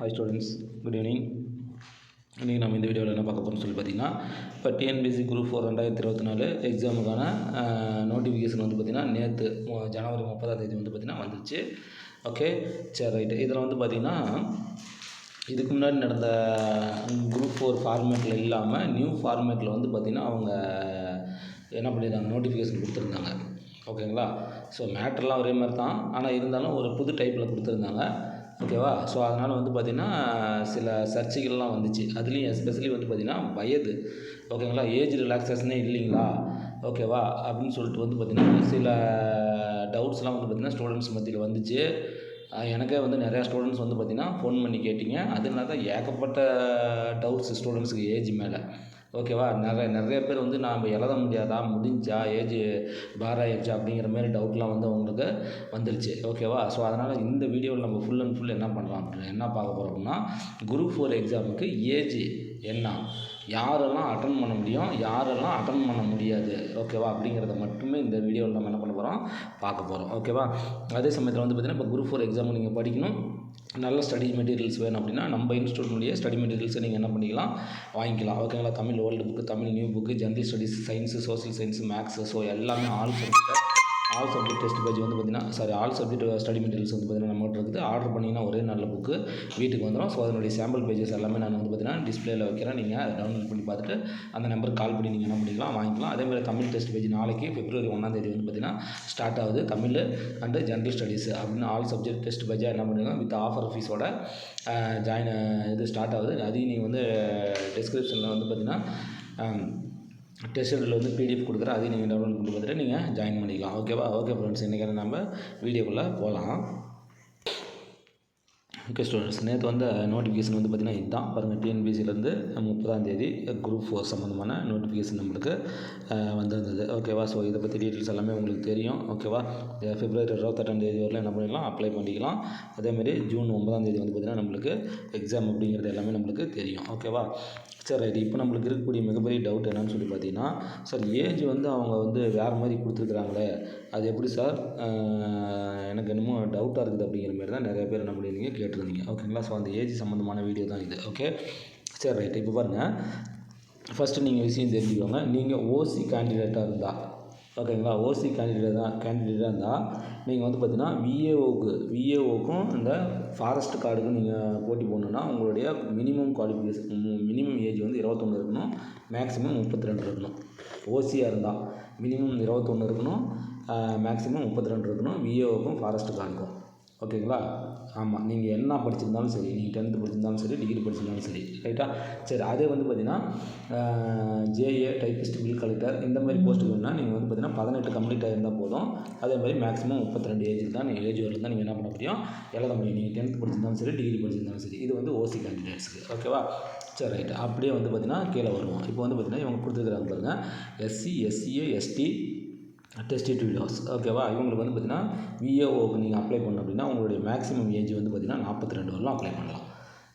Hi students good evening இன்றைக்கி நம்ம இந்த வீடியோவில் என்ன பார்க்க போகிறோம்னு சொல்லி பார்த்தீங்கன்னா இப்போ டிஎன்பிசி குரூப் ஃபோர் ரெண்டாயிரத்தி இருபத்தி நாலு எக்ஸாமுக்கான நோட்டிஃபிகேஷன் வந்து பார்த்திங்கன்னா நேற்று ஜனவரி முப்பதாம் தேதி வந்து பார்த்திங்கன்னா வந்துருச்சு. ஓகே சரி ரைட்டு இதில் வந்து பார்த்திங்கன்னா இதுக்கு முன்னாடி நடந்த குரூப் ஃபோர் ஃபார்மேட்டில் இல்லாமல் நியூ ஃபார்மேட்டில் வந்து பார்த்திங்கன்னா அவங்க என்ன பண்ணியிருந்தாங்க நோட்டிஃபிகேஷன் கொடுத்துருந்தாங்க. ஓகேங்களா ஸோ மேட்டர்லாம் ஒரே மாதிரி தான். ஆனால் இருந்தாலும் ஒரு புது டைப்பில் கொடுத்துருந்தாங்க. ஓகேவா? ஸோ அதனால் வந்து பார்த்திங்கன்னா சில சர்ச்சைகள்லாம் வந்துச்சு. அதுலேயும் எஸ்பெஷலி வந்து பார்த்திங்கன்னா வயது. ஓகேங்களா? ஏஜ் ரிலாக்ஸேஷனே இல்லைங்களா? ஓகேவா? அப்படின்னு சொல்லிட்டு வந்து பார்த்திங்கன்னா சில டவுட்ஸ்லாம் வந்து பார்த்திங்கன்னா ஸ்டூடெண்ட்ஸ் மத்தியில் வந்துச்சு. எனக்கே வந்து நிறையா ஸ்டூடெண்ட்ஸ் வந்து பார்த்திங்கன்னா ஃபோன் பண்ணி கேட்டிங்க. அதனால தான் ஏகப்பட்ட டவுட்ஸ் ஸ்டூடெண்ட்ஸுக்கு ஏஜ் மேலே. ஓகேவா? நிறைய நிறைய பேர் வந்து நாம் எழுத முடியாதா? முடிஞ்சா ஏஜ் பார் ஆகிடுச்சா அப்படிங்கிற மாதிரி டவுட்லாம் வந்து அவங்களுக்கு வந்துருச்சு. ஓகேவா? ஸோ அதனால் இந்த வீடியோவில் நம்ம ஃபுல் அண்ட் ஃபுல் என்ன பண்ணலாம் அப்படின்னு என்ன பார்க்க போகிறோம் அப்படின்னா குரூப் ஃபோர் எக்ஸாமுக்கு ஏஜ் என்ன? யாரெல்லாம் அட்டன் பண்ண முடியும்? யாரெல்லாம் அட்டன் பண்ண முடியாது? ஓகேவா? அப்படிங்கிறத மட்டுமே இந்த வீடியோவில் நம்ம என்ன பண்ண போகிறோம் பார்க்க போகிறோம் ஓகேவா? அதே சமயத்தில் வந்து பார்த்திங்கன்னா இப்போ குரூப் ஃபோர் எக்ஸாம் நீங்கள் படிக்கணும். நல்ல ஸ்டடி மெட்டீரியல்ஸ் வேணும் அப்படின்னா நம்ம இன்ஸ்டியூட்னுடைய ஸ்டடி மெட்டீரியல்ஸை நீங்கள் என்ன பண்ணிக்கலாம்? வாங்கிக்கலாம். ஓகேங்களா Tamil old book Tamil new book general studies science social science maths so எல்லாமே all subject all subject test page வந்து பார்த்திங்கன்னா sorry all subject study materials வந்து பார்த்திங்கன்னா நம்மகிட்ட இருக்குது. ஆர்டர் பண்ணிங்கன்னா ஒரே நல்ல புக்கு வீட்டுக்கு வந்துடும் ஸோ அதனுடைய சாம்பிள் பேஜஸ் எல்லாமே நான் வந்து பார்த்திங்கன்னா டிஸ்பிளேயில் வைக்கிறேன். நீங்கள் அதை டவுன்லோட் பண்ணி பார்த்துட்டு அந்த நம்பருக்கு கால் பண்ணி நீங்கள் என்ன பண்ணிக்கலாம் வாங்கிக்கலாம். அதே மாதிரி தமிழ் டெஸ்ட் பேஜ் நாளைக்கு பிப்ரவரி ஒன்றாந்தேதி வந்து பார்த்திங்கன்னா ஸ்டார்ட் ஆகுது. தமிழ் அண்டு ஜென்ரல் ஸ்டடீஸ் அப்படின்னு ஆல் சப்ஜெக்ட் டெஸ்ட் பேஜாக என்ன பண்ணிக்கலாம் வித் ஆஃபர் ஃபீஸோட ஜாயின் இது ஸ்டார்ட் ஆகுது. அதையும் நீங்கள் வந்து uh, டிஸ்கிரிப்ஷனில் வந்து பார்த்திங்கன்னா um, டெஸ்ட்டில் வந்து பிடிஎஃப் கொடுக்குறேன் அதையும் நீங்கள் டவுன்லோட் பண்ணி பார்த்துட்டு நீங்கள் ஜாயின் பண்ணிக்கலாம். ஓகேவா ஓகே ஃப்ரெண்ட்ஸ் இன்றைக்கான நம்ம வீடியோக்குள்ளே போகலாம் ஓகே ஸ்டூடெண்ட்ஸ் நேற்று வந்த நோட்டிஃபிகேஷன் வந்து பார்த்திங்கன்னா இதுதான். பாருங்கள் டிஎன்பிசிலேருந்து முப்பதாம் தேதி குரூப் ஃபோர் சம்மந்தமான நோட்டிஃபிகேஷன் நம்மளுக்கு வந்திருந்தது. ஓகேவா ஸோ இதை பற்றி டீட்டெயில்ஸ் எல்லாமே உங்களுக்கு தெரியும். ஓகேவா ஃபிப்ரவரி இருபத்தெட்டாம் தேதி வரலாம் என்ன பண்ணிக்கலாம் அப்ளை பண்ணிக்கலாம். அதேமாதிரி ஜூன் ஒன்பதாம் தேதி வந்து பார்த்திங்கன்னா நம்மளுக்கு எக்ஸாம் அப்படிங்கிறது எல்லாமே நம்மளுக்கு தெரியும். ஓகேவா சார் ரைட் இப்போ நம்மளுக்கு இருக்கக்கூடிய மிகப்பெரிய டவுட் என்னன்னு சொல்லி பார்த்தீங்கன்னா சார் ஏஜ் வந்து அவங்க வந்து வேறு மாதிரி கொடுத்துருக்குறாங்களே. அது எப்படி சார் எனக்கு என்னமோ டவுட்டாக இருக்குது அப்படிங்கிற மாதிரி தான் நிறைய பேர் என்ன பண்ணியிருந்தீங்க கேட்டிருந்தீங்க ஓகேங்களா ஸோ அந்த ஏஜ் சம்மந்தமான வீடியோ தான் இது. ஓகே சரி ரைட் இப்போ பாருங்கள் ஃபஸ்ட்டு நீங்கள் விஷயம் தெரிஞ்சுக்கோங்க. நீங்கள் ஓசி கேண்டிடேட்டாக இருந்தால் ஓகேங்களா ஓசி கேண்டிடேட் தான் கேண்டிடேட்டாக இருந்தால் நீங்கள் வந்து பார்த்தீங்கன்னா விஏஓக்கு விஏஓக்கும் இந்த ஃபாரஸ்ட் கார்டுக்கும் நீங்கள் போட்டி போடணுன்னா உங்களுடைய மினிமம் குவாலிஃபிகேஷன் மினிமம் ஏஜ் வந்து இருபத்தொன்று இருக்கணும். மேக்ஸிமம் முப்பத்தி ரெண்டு இருக்கணும் ஓசியாக இருந்தால் மினிமம் இருபத்தொன்று இருக்கணும். மேக்ஸிமம் முப்பத்தி ரெண்டு இருக்கணும். விஏஓக்கும் ஃபாரஸ்ட் கார்டுக்கும் ஓகேங்களா? ஆமாம் நீங்கள் என்ன படிச்சிருந்தாலும் சரி நீங்கள் டென்த்து படிச்சிருந்தாலும் சரி டிகிரி படிச்சிருந்தாலும் சரி ரைட்டா சரி அதே வந்து பார்த்தீங்கன்னா ஜேஏ டைப்பிஸ்ட் பில் கலெக்டர் இந்த மாதிரி போஸ்ட்டுக்கு வேணால் நீங்கள் வந்து பார்த்தீங்கன்னா பதினெட்டு கம்ப்ளீட் ஆகிருந்தால் போதும். அதே மாதிரி மேக்ஸிமம் முப்பத்தி ரெண்டு ஏஜில் தான் நீங்கள் ஏஜ் வரல தான் நீங்கள் என்ன பண்ண முடியும்? எழுத முடியும். நீங்கள் டென்த் படிச்சிருந்தாலும் சரி டிகிரி படிச்சிருந்தாலும் சரி. இது வந்து ஓசி கேண்டிடேட்ஸுக்கு ஓகேவா சரி ரைட் அப்படியே வந்து பார்த்தீங்கன்னா கீழே வருவோம். இப்போ வந்து பார்த்தீங்கன்னா இவங்க கொடுத்துருக்குறாங்க பாருங்கள் எஸ்சி எஸ்சிஏ எஸ்டி டெஸ்டிடியூட் லாஸ் ஓகேவா இவங்களுக்கு வந்து பார்த்தீங்கன்னா விஏஓக்கு நீங்கள் அப்ளை பண்ணணும் அப்படின்னா உங்களுடைய மேக்ஸிமம் ஏஜ் வந்து பார்த்தீங்கன்னா நாற்பத்தி ரெண்டு வரலாம் அப்ளை பண்ணலாம்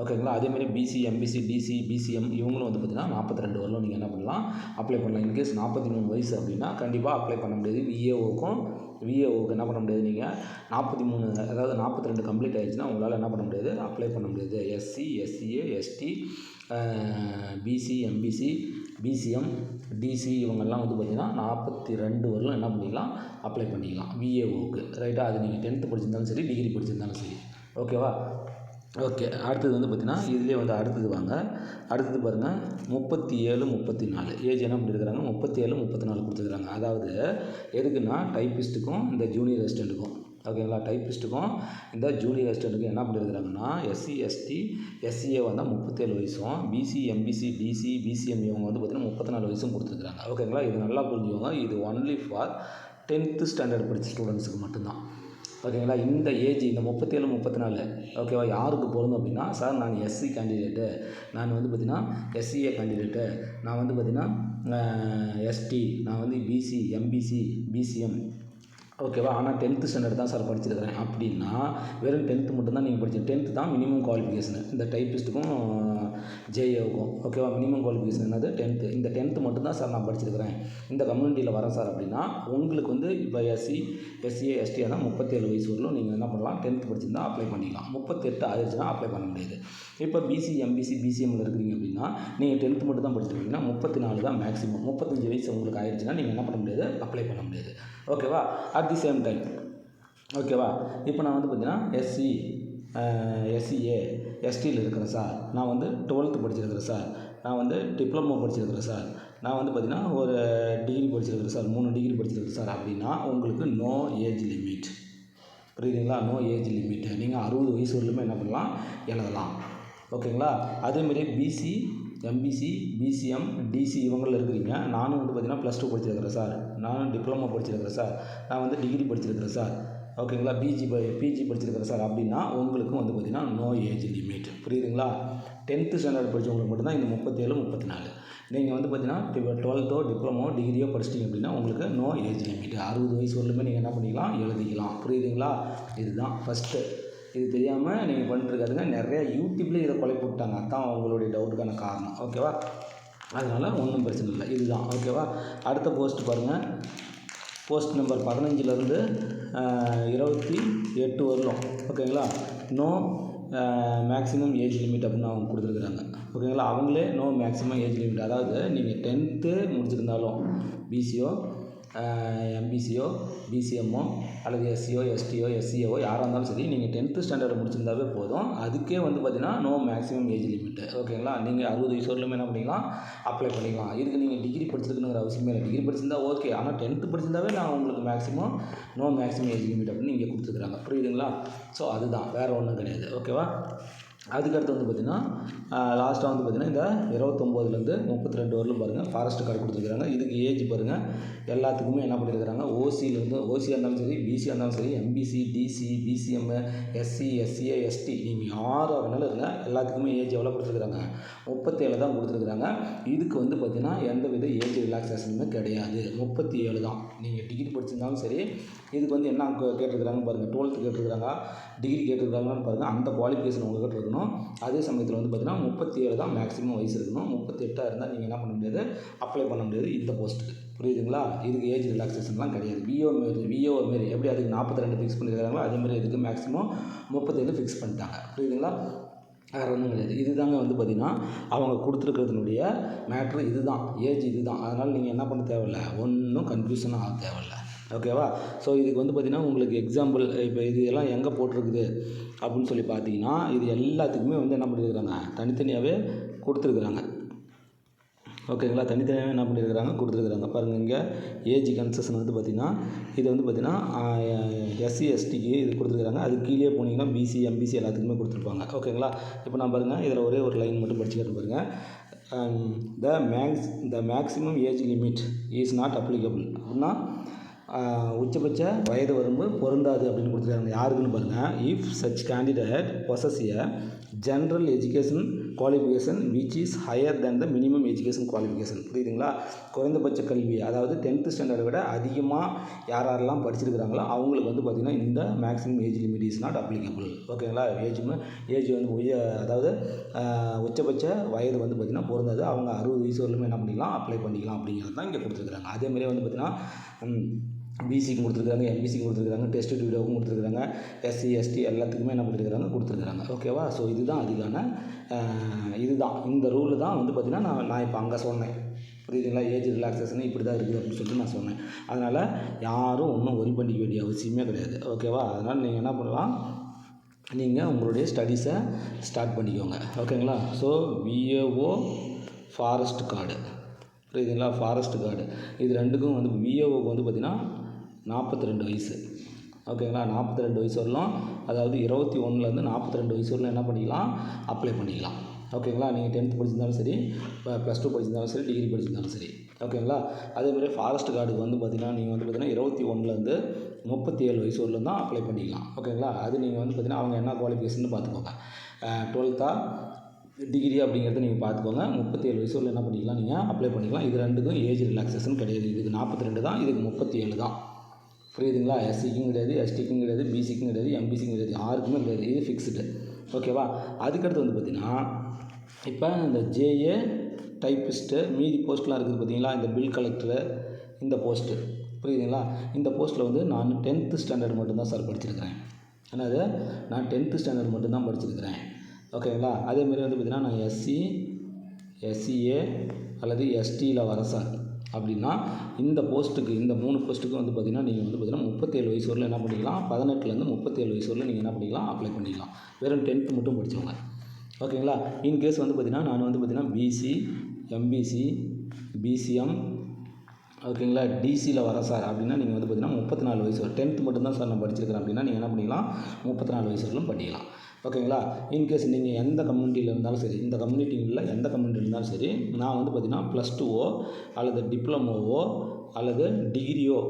ஓகேங்களா அதேமாதிரி பிசி எம்பிசி டிசி பிசிஎம் இவங்களும் வந்து பார்த்தீங்கன்னா நாற்பத்தி ரெண்டு வரலும் நீங்கள் என்ன பண்ணலாம்? அப்ளை பண்ணலாம். இன்கேஸ் நாற்பத்தி மூணு வயசு அப்படின்னா கண்டிப்பாக அப்ளை பண்ண முடியாது. விஏஓக்கும் விஏஓக்கு என்ன பண்ண முடியாது நீங்கள் நாற்பத்தி மூணு அதாவது நாற்பத்தி ரெண்டு கம்ப்ளீட் ஆகிடுச்சுன்னா உங்களால் என்ன பண்ண முடியாது? அப்ளை பண்ண முடியாது. SC SCA ST BC MBC BCM DC இவங்கெல்லாம் வந்து பார்த்திங்கன்னா நாற்பத்தி ரெண்டு வரையிலும் என்ன பண்ணிக்கலாம் அப்ளை பண்ணிக்கலாம். விஏஓக்கு ரைட்டாக அது நீங்கள் டென்த்து படிச்சிருந்தாலும் சரி டிகிரி படிச்சிருந்தாலும் சரி. ஓகேவா ஓகே அடுத்தது வந்து பார்த்திங்கன்னா இதுலேயே வந்து அடுத்தது வாங்க. அடுத்தது பாருங்கள் முப்பத்தி ஏழு முப்பத்தி நாலு. ஏஜ் என்ன பண்ணியிருக்கிறாங்க முப்பத்தி ஏழு முப்பத்தி நாலு கொடுத்துருக்குறாங்க. அதாவது எதுக்குன்னா டைப்பிஸ்ட்டுக்கும் இந்த ஜூனியர் அசிஸ்டண்ட்டுக்கும் ஓகேங்களா டைப்பிஸ்ட்டுக்கும் இந்த ஜூனியர் அசிஸ்டண்ட்டுக்கும் என்ன பண்ணியிருக்கிறாங்கன்னா எஸ்சி எஸ்டி எஸ்சிஏ வந்தால் முப்பத்தேழு வயசும் பிசி எம்பிசி டிசி பிசிஎம் இவங்க வந்து பார்த்திங்கன்னா முப்பத்தி நாலு வயசும் கொடுத்துருக்குறாங்க. ஓகேங்களா இது நல்லா புரிஞ்சுக்கோங்க. இது ஒன்லி ஃபார் டென்த்து ஸ்டாண்டர்ட் படித்த ஸ்டூடெண்ட்ஸுக்கு மட்டும்தான். ஓகேங்களா இந்த ஏஜ் இந்த முப்பத்தேழு முப்பத்தி நாலு ஓகேவா யாருக்கு பொருந்தும் அப்படின்னா சார் நான் எஸ்சி கேண்டிடேட்டு நான் வந்து பார்த்திங்கன்னா எஸ்சிஏ கேண்டிடேட்டு நான் வந்து பார்த்தீங்கன்னா எஸ்டி நான் வந்து பிசி எம்பிசி பிசிஎம் ஓகேவா ஆனால் டென்த்து ஸ்டாண்டர்ட் தான் சார் படிச்சிருக்கிறேன். அப்படின்னா வெறும் டென்த்து மட்டும்தான் நீங்கள் படிச்சு டென்த்து தான் மினிமம் குவாலிஃபிகேஷன் இந்த டைப்பிஸ்ட்டுக்கும் ஜேஏவுக்கும் ஓகேவா மினிமம் குவாலிஃபிகேஷன் என்னது? டென்த்து இந்த டென்த்து மட்டும்தான் சார் நான் படிச்சிருக்கிறேன். இந்த கம்யூனிட்டியில் வரேன் சார் அப்படின்னா உங்களுக்கு வந்து இப்போ எஸ்சி எஸ்சிஏ எஸ்டி ஆனால் முப்பத்தேழு வயசு வரலும் நீங்கள் என்ன பண்ணலாம் டென்த்து படிச்சிருந்தால் அப்ளை பண்ணிக்கலாம். முப்பத்தெட்டு ஆயிடுச்சுன்னா அப்ளை பண்ண முடியாது. இப்போ பிசி எம்பிசி பிசிஎம்மில் இருக்கிறீங்க அப்படின்னா நீங்கள் டென்த்து மட்டும் தான் படிச்சிருக்கீங்கன்னா முப்பத்தி நாலு தான் மேக்ஸிமம் முப்பத்தஞ்சு வயசு உங்களுக்கு ஆயிடுச்சுன்னா நீங்கள் என்ன பண்ண முடியாது அப்ளை பண்ண முடியாது. ஓகேவா அட் தி சேம் டைம் ஓகேவா இப்போ நான் வந்து பார்த்தீங்கன்னா எஸ்சி எஸ்சிஏ எஸ்டியில் இருக்கிறேன் சார். நான் வந்து டுவெல்த்து படிச்சிருக்கிறேன் சார். நான் வந்து டிப்ளமோ படிச்சிருக்கிறேன் சார். நான் வந்து பார்த்தீங்கன்னா ஒரு டிகிரி படிச்சிருக்கிறேன் சார் மூணு டிகிரி படிச்சிருக்கிறேன் சார் அப்படின்னா உங்களுக்கு நோ ஏஜ் லிமிட் புரியுதுங்களா? நோ ஏஜ் லிமிட் நீங்கள் அறுபது வயசு வரலுமே என்ன பண்ணலாம்? எழுதலாம். ஓகேங்களா? அதேமாரி பிசி எம்பிசி பிசிஎம் டிசி இவங்களில் இருக்கிறீங்க. நானும் வந்து பார்த்தீங்கன்னா ப்ளஸ் டூ படிச்சிருக்கிறேன் சார் நானும் டிப்ளமோ படிச்சிருக்கிறேன் சார் நான் வந்து டிகிரி படிச்சிருக்கிறேன் சார் ஓகேங்களா? பிஜி பிஜி படிச்சிருக்கிறேன் சார் அப்படின்னா உங்களுக்கும் வந்து பார்த்தீங்கன்னா நோ ஏஜ் லிமிட் புரியுதுங்களா? டென்த்து ஸ்டாண்டர்ட் படித்தவங்களுக்கு மட்டும்தான் இந்த முப்பத்தேழு முப்பத்தி நாலு. நீங்கள் வந்து பார்த்தீங்கன்னா டுவெல்த்தோ டிப்ளமோ டிகிரியோ படிச்சிட்டிங்க அப்படின்னா உங்களுக்கு நோ ஏஜ் லிமிட் அறுபது வயசு வரலுமே நீங்கள் என்ன பண்ணிக்கலாம்? எழுதிக்கலாம். புரியுதுங்களா? இதுதான் ஃபஸ்ட்டு இது தெரியாமல் நீங்கள் பண்ணிட்டுருக்காதுங்க நிறையா யூடியூப்லேயே இதை கொலை விட்டாங்க அதான் அவங்களுடைய டவுட்டுக்கான காரணம். ஓகேவா அதனால் ஒன்றும் பிரச்சனை இல்லை. இதுதான். ஓகேவா அடுத்த போஸ்ட் பாருங்கள் போஸ்ட் நம்பர் பதினஞ்சுலேருந்து இருபத்தி எட்டு வரலும். ஓகேங்களா நோ மேக்ஸிமம் ஏஜ் லிமிட் அப்படின்னு அவங்க கொடுத்துருக்குறாங்க. ஓகேங்களா? அவங்களே நோ மேக்ஸிமம் ஏஜ் லிமிட் அதாவது நீங்கள் டென்த்து முடிச்சிருந்தாலும் பிசிஓ எம்பிசியோ பிசிஎம்மோ அல்லது எஸ்சியோ எஸ்டியோ எஸ்சிஓ யாராக இருந்தாலும் சரி நீங்கள் டென்த்து ஸ்டாண்டர்ட் முடிச்சிருந்தாவே போதும். அதுக்கே வந்து பார்த்தீங்கன்னா நோ மேக்ஸிமம் ஏஜ் லிமிட்டு ஓகேங்களா நீங்கள் அறுபது வயசு வரலுமே என்ன பண்ணிக்கலாம் அப்ளை பண்ணிக்கலாம். இதுக்கு நீங்கள் டிகிரி படிச்சிருக்கணுங்கிற அவசியமே இல்லை. டிகிரி படிச்சிருந்தா ஓகே ஆனால் டென்த்து படிச்சிருந்தாவே நான் உங்களுக்கு maximum no maximum age limit அப்படின்னு இங்கே கொடுத்துருக்குறாங்க. புரியுதுங்களா? ஸோ அதுதான். வேறு ஒன்றும் கிடையாது. ஓகேவா அதுக்கடுத்து வந்து பார்த்திங்கன்னா லாஸ்ட்டாக வந்து பார்த்திங்கன்னா இந்த இருபத்தொம்போதுலேருந்து முப்பத்தி ரெண்டு வரலும் பாருங்கள் ஃபாரஸ்ட் கார்டு கொடுத்துருக்குறாங்க. இதுக்கு ஏஜ் பாருங்கள் எல்லாத்துக்குமே என்ன பண்ணியிருக்கிறாங்க ஓசியிலேருந்து ஓசியாக இருந்தாலும் சரி பிசியாக இருந்தாலும் சரி MBC DC BCM SC SCA ST நீங்கள் யார் வேணாலும் இருங்க. எல்லாத்துக்குமே ஏஜ் எவ்வளோ கொடுத்துருக்குறாங்க? முப்பத்தேழு தான் கொடுத்துருக்குறாங்க. இதுக்கு வந்து பார்த்திங்கன்னா எந்த வித ஏஜ் ரிலாக்ஸேஷனுமே கிடையாது. முப்பத்தி ஏழு தான். நீங்கள் டிகிரி படிச்சிருந்தாலும் சரி இதுக்கு வந்து என்ன கேட்டிருக்கிறாங்க பாருங்கள் டுவெல்த்து கேட்டிருக்கிறாங்க. டிகிரி கேட்டிருக்காங்கன்னு பாருங்கள் அந்த குவாலிஃபிகேஷன் உங்கள்கிட்ட இருக்கணும். அதே சமயத்தில் வந்து பார்த்திங்கன்னா முப்பத்தி ஏழு தான் மேக்ஸிமம் வயசு இருக்கணும். முப்பத்தி எட்டாக இருந்தால் நீங்கள் என்ன பண்ண முடியாது? அப்ளை பண்ண முடியாது இந்த போஸ்ட்டுக்கு புரியுதுங்களா? இதுக்கு ஏஜ் ரிலாக்ஸேஷன்லாம் கிடையாது. விஓ மாரி விஓ மாரி எப்படி அதுக்கு நாற்பத்தி ரெண்டு ஃபிக்ஸ் பண்ணியிருக்காங்களோ அதேமாதிரி இதுக்கு மேக்ஸிமம் முப்பத்தேழு ஃபிக்ஸ் பண்ணிட்டாங்க. புரியுதுங்களா? வேறு ஒன்றும் கிடையாது. இது தாங்க வந்து பார்த்திங்கன்னா அவங்க கொடுத்துருக்கிறதுனுடைய மேட்ரு இது தான் ஏஜ் இது தான் அதனால் நீங்கள் என்ன பண்ண தேவையில்ல? ஒன்றும் கன்ஃபியூஷனாக ஆக தேவையில்ல. ஓகேவா ஸோ இதுக்கு வந்து பார்த்திங்கன்னா உங்களுக்கு எக்ஸாம்பிள் இப்போ இது எல்லாம் எங்கே போட்டிருக்குது? அப்படின்னு சொல்லி பார்த்தீங்கன்னா இது எல்லாத்துக்குமே வந்து என்ன பண்ணியிருக்கிறாங்க தனித்தனியாகவே கொடுத்துருக்குறாங்க. ஓகேங்களா தனித்தனியாகவே என்ன பண்ணியிருக்கிறாங்க கொடுத்துருக்குறாங்க. பாருங்கள் இங்கே ஏஜ் கன்செஷன் வந்து பார்த்திங்கன்னா இது வந்து பார்த்திங்கன்னா எஸ்சி எஸ்டிக்கு இது கொடுத்துருக்குறாங்க. அது கீழே போனீங்கன்னா பிசி எம்பிசி எல்லாத்துக்குமே கொடுத்துருப்பாங்க. ஓகேங்களா இப்போ நான் பாருங்கள் இதில் ஒரே ஒரு லைன் மட்டும் படிச்சுக்கிட்டு பாருங்கள் the max the maximum age limit is not applicable அப்படின்னா உச்சபட்ச வயது வரம்பு பொருந்தாது அப்படின்னு கொடுத்துருக்காங்க. யாருக்குன்னு பாருங்கள் if such candidate possess a general education qualification which is higher than the minimum education qualification புரியுதுங்களா? குறைந்தபட்ச கல்வி அதாவது டென்த்து ஸ்டாண்டர்டை விட அதிகமாக யார் யாரெல்லாம் படிச்சிருக்கிறாங்களோ அவங்களுக்கு வந்து பார்த்திங்கன்னா இந்த maximum age limit is not applicable ஓகேங்களா? ஏஜுமே ஏஜ் வந்து உய அதாவது உச்சபட்ச வயது வந்து பார்த்திங்கன்னா பொருந்தாது. அவங்க அறுபது வயசு வரலுமே என்ன பண்ணிக்கலாம்? அப்ளை பண்ணிக்கலாம் அப்படிங்கிறது தான் இங்கே கொடுத்துருக்குறாங்க. அதேமாதிரி வந்து பார்த்திங்கன்னா பிசிக்கு கொடுத்துருக்காங்க எம்பிசிக்கு கொடுத்துருக்காங்க டெஸ்ட் வீடியோவுக்கும் கொடுத்துருக்காங்க எஸ்சி எஸ்டி எல்லாத்துக்குமே என்ன பண்ணியிருக்கிறாங்க கொடுத்துருக்குறாங்க ஓகேவா ஸோ இதுதான் அதுக்கான இதுதான். இந்த ரூலு தான் வந்து பார்த்திங்கன்னா நான் நான் இப்போ அங்கே சொன்னேன். புரியுதுங்களா? ஏஜ் ரிலாக்ஸேஷன் இப்படி தான் இருக்குது அப்படின்னு சொல்லிட்டு நான் சொன்னேன். அதனால் யாரும் ஒன்றும் ஒரி பண்ணிக்க வேண்டிய அவசியமே கிடையாது. ஓகேவா அதனால் நீங்கள் என்ன பண்ணலாம்? நீங்கள் உங்களுடைய ஸ்டடீஸை ஸ்டார்ட் பண்ணிக்கோங்க. ஓகேங்களா ஸோ விஏஓ ஃபாரஸ்ட் கார்டு புரியுதுங்களா? ஃபாரஸ்ட் கார்டு இது ரெண்டுக்கும் வந்து விஏஓக்கு வந்து பார்த்திங்கன்னா நாற்பத்தி ரெண்டு வயசு. ஓகேங்களா? நாற்பத்தி ரெண்டு வயசு வரலாம். அதாவது இருபத்தி ஒன்றுலேருந்து நாற்பத்தி ரெண்டு வயசு வரலாம். என்ன பண்ணிக்கலாம்? அப்ளை பண்ணிக்கலாம். ஓகேங்களா? நீங்கள் டென்த்து படிச்சிருந்தாலும் சரி இப்போ ப்ளஸ் டூ படிச்சிருந்தாலும் சரி டிகிரி படிச்சிருந்தாலும் சரி. ஓகேங்களா? அதேமாதிரி ஃபாரஸ்ட் கார்டுக்கு வந்து பார்த்திங்கன்னா நீங்கள் வந்து பார்த்திங்கன்னா இருபத்தி ஒன்றுலேருந்து முப்பத்தி ஏழு வயசு வரலும் தான் அப்ளை பண்ணிக்கலாம். ஓகேங்களா? அது நீங்கள் வந்து பார்த்திங்கன்னா அவங்க என்ன குவாலிஃபிகேஷன் பார்த்துக்கோங்க டுவெல்த்தா டிகிரி அப்படிங்கிறத நீங்கள் பார்த்துக்கோங்க முப்பத்தி ஏழு வயசு வரல என்ன பண்ணிக்கலாம்? நீங்கள் அப்ளை பண்ணிக்கலாம். இது ரெண்டுக்கும் ஏஜ் ரிலாக்ஸேஷன் கிடையாது. இதுக்கு நாற்பத்தி ரெண்டு தான் இதுக்கு முப்பத்தி ஏழு தான். புரியுதுங்களா? எஸ்சிக்கும் கிடையாது எஸ்டிக்கும் கிடையாது பிசிக்கும் கிடையாது எம்பிசிக்கும் கிடையாது யாருக்குமே கிடையாது இது ஃபிக்ஸ்டு ஓகேவா அதுக்கடுத்து வந்து பார்த்திங்கன்னா இப்போ இந்த ஜேஏ டைப்பிஸ்ட்டு மீதி போஸ்ட்லாம் இருக்குது பார்த்தீங்களா இந்த பில் கலெக்டரு இந்த போஸ்ட்டு புரியுதுங்களா? இந்த போஸ்ட்டில் வந்து நான் டென்த்து ஸ்டாண்டர்ட் மட்டும்தான் சார் படிச்சிருக்கிறேன். என்னது? நான் டென்த்து ஸ்டாண்டர்ட் மட்டும்தான் படிச்சிருக்கிறேன். ஓகேங்களா அதேமாரி வந்து பார்த்திங்கன்னா நான் எஸ்சி எஸ்சிஏ அல்லது எஸ்டியில் வரேன் சார் அப்படின்னா இந்த போஸ்ட்டுக்கு இந்த மூணு போஸ்ட்டுக்கு வந்து பார்த்திங்கன்னா நீங்கள் வந்து பார்த்திங்கன்னா முப்பத்தேழு வயசு வரல என்ன பண்ணிக்கலாம்? பதினெட்டுலேருந்து முப்பத்தேழு வயசு வரல நீங்கள் என்ன பண்ணிக்கலாம்? அப்ளை பண்ணிக்கலாம். வெறும் டென்த்து மட்டும் படித்தவங்க ஓகேங்களா இன்கேஸ் வந்து பார்த்திங்கன்னா நான் வந்து பார்த்திங்கன்னா பிசி எம்பிசி பிசிஎம் ஓகேங்களா? டிசியில் வரேன் சார். அப்படின்னா நீங்கள் வந்து பார்த்தீங்கன்னா முப்பத்தி நாலு வயசு டென்த்து மட்டும்தான் சார் நான் படிச்சிருக்கிறேன். அப்படின்னா நீங்கள் என்ன பண்ணிக்கலாம் முப்பத்தி நாலு வயசு வரலும் பண்ணிக்கலாம் ஓகேங்களா இன்கேஸ் நீங்கள் எந்த கம்யூனிட்டியில் இருந்தாலும் சரி இந்த கம்யூனிட்டியில் எந்த கம்யூனிட்டி இருந்தாலும் சரி நான் வந்து பார்த்திங்கன்னா ப்ளஸ் டூவோ அல்லது டிப்ளமோவோ அல்லது டிகிரியோ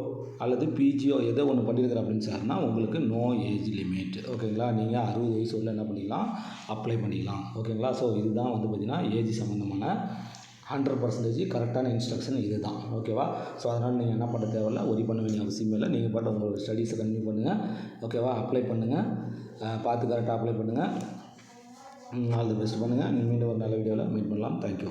அல்லது பிஜியோ ஏதோ ஒன்று பண்ணியிருக்கிறேன் அப்படின்னு சார்னா உங்களுக்கு நோ ஏஜ் லிமிட் ஓகேங்களா? நீங்கள் அறுபது வயசு உள்ள என்ன பண்ணிக்கலாம் அப்ளை பண்ணிக்கலாம் ஓகேங்களா? ஸோ இதுதான் வந்து பார்த்திங்கன்னா ஏஜ் சம்மந்தமான ஹண்ட்ரட் பர்சன்டேஜ் கரெக்டான இன்ஸ்ட்ரக்ஷன் இது தான் ஓகேவா ஸோ அதனால் நீங்கள் என்ன பண்ண தேவையில்ல ஒரி பண்ண வேண்டிய அவசியம் இல்லை. நீங்கள் பாட்டு உங்களோட ஸ்டடீஸை கண்டினியூ பண்ணுங்கள் ஓகேவா அப்ளை பண்ணுங்கள் பார்த்து கரெக்டாக அப்ளை பண்ணுங்கள் ஆல் தி பெஸ்ட் பண்ணுங்கள் மீண்டும் ஒரு நல்ல வீடியோவில் மீட் பண்ணலாம். தேங்க்யூ